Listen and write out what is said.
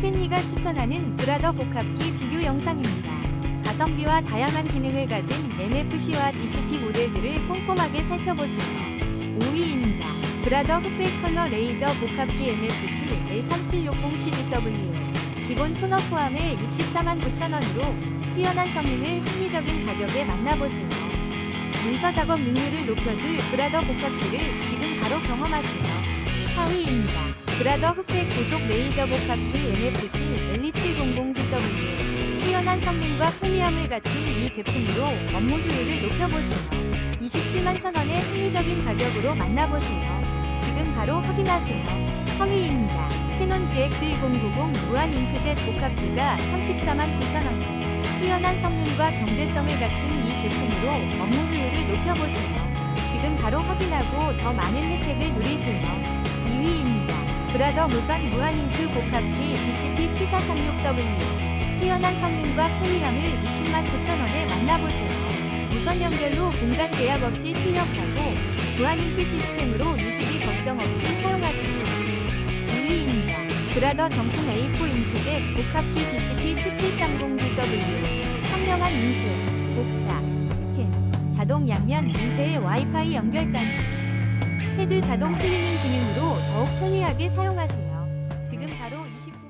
스탠리가 추천하는 브라더 복합기 비교 영상입니다. 가성비와 다양한 기능을 가진 MFC와 DCP 모델들을 꼼꼼하게 살펴보세요. 5위입니다. 브라더 흑백 컬러 레이저 복합기 MFC L3760CDW 기본 토너 포함해 64만 9천원으로 뛰어난 성능을 합리적인 가격에 만나보세요. 문서 작업 능률을 높여줄 브라더 복합기를 지금 바로 경험하세요. 4위입니다. 브라더 흑백 고속 레이저 복합기 MFC L2700DW 뛰어난 성능과 편리함을 갖춘 이 제품으로 업무 효율을 높여보세요. 27만 천원의 합리적인 가격으로 만나보세요. 지금 바로 확인하세요. 3위입니다. 캐논 GX1090 무한 잉크젯 복합기가 34만 9천원 뛰어난 성능과 경제성을 갖춘 이 제품으로 업무 효율을 높여보세요. 지금 바로 확인하고 더 많은 혜택을 누리세요. 2위입니다. 브라더 무선 무한잉크 복합기 DCP T436W 뛰어난 성능과 편리함을 20만 9천원에 만나보세요. 무선 연결로 공간 제약 없이 출력하고 무한잉크 시스템으로 유지비 걱정 없이 사용하세요. 2위입니다. 브라더 정품 A4 잉크젯 복합기 DCP T730DW 선명한 인쇄, 복사, 스캔, 자동 양면 인쇄의 와이파이 연결까지 헤드 자동 클리닝 기능으로 유용하게 사용하세요. 지금 바로 29